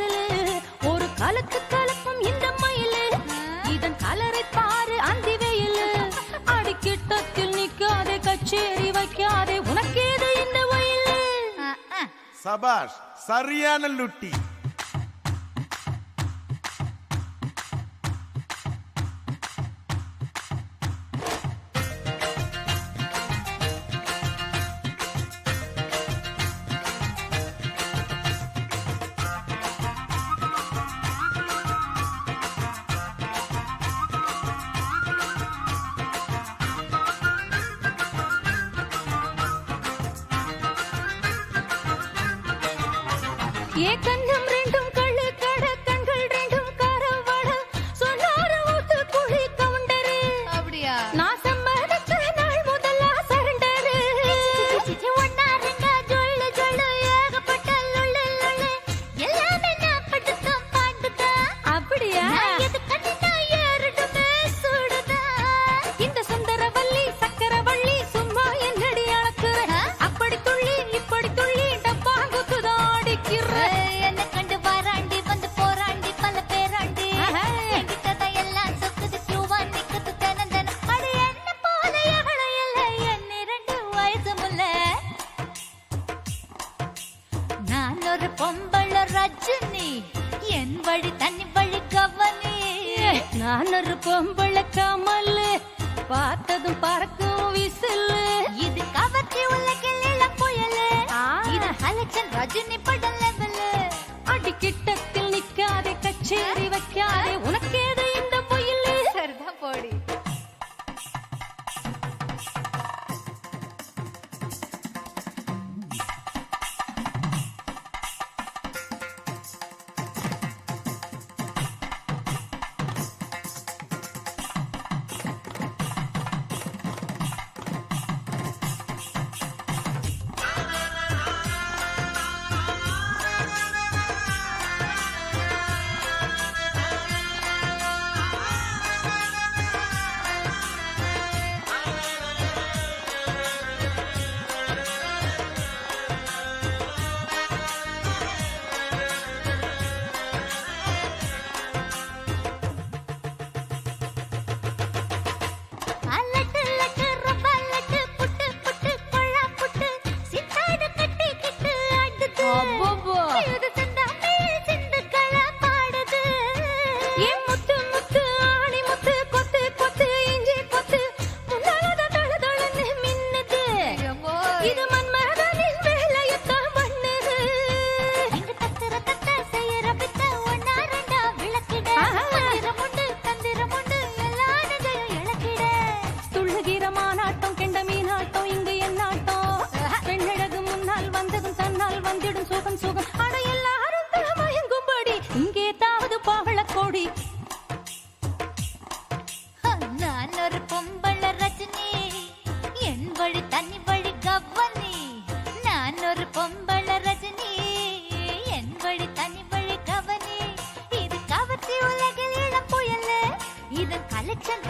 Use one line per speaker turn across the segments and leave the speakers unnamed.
Whistle ஒரு கலக்கு கலக்கும் இந்த மயிலு. இதன் கலரை பாரு அந்தி வெயிலு. அடிக்கிட்டத்தில் நிக்காதே கச்சேரி வைக்காதே. உனக்கேது இந்த வயலு?
சபாஷ் சரியான லுட்டி.
ஏ கண்ணம் ரெண்டும் கழு கட கண்கள் ரெண்டும் கரவட சொன்னார ஓட்டு குழி கவுண்டரு.
அப்படியா?
நான்
என் வழி தண்ணி வழி கவனே
நான் ஒரு பொம்பளை கமல் பார்த்ததும் பறக்கும் விசில்.
இது கவர்ச்சி உலகில் புயல். இது ரஜினி படம் லெவல். அடிக்கிட்ட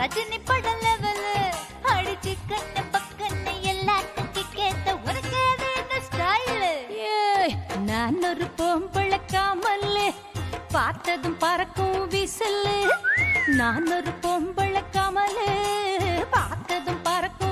ரஜினி படம் லெவலு அடிச்சு கண்ணு பக்கன்னு எல்லாத்துக்கும் கேட்ட உனக்கு ஸ்டைலு
நான் ஒரு பொம்பளை காமல் பார்த்ததும் பறக்கும் விசில். நான் ஒரு பொம்பளை பார்த்ததும் பறக்கும்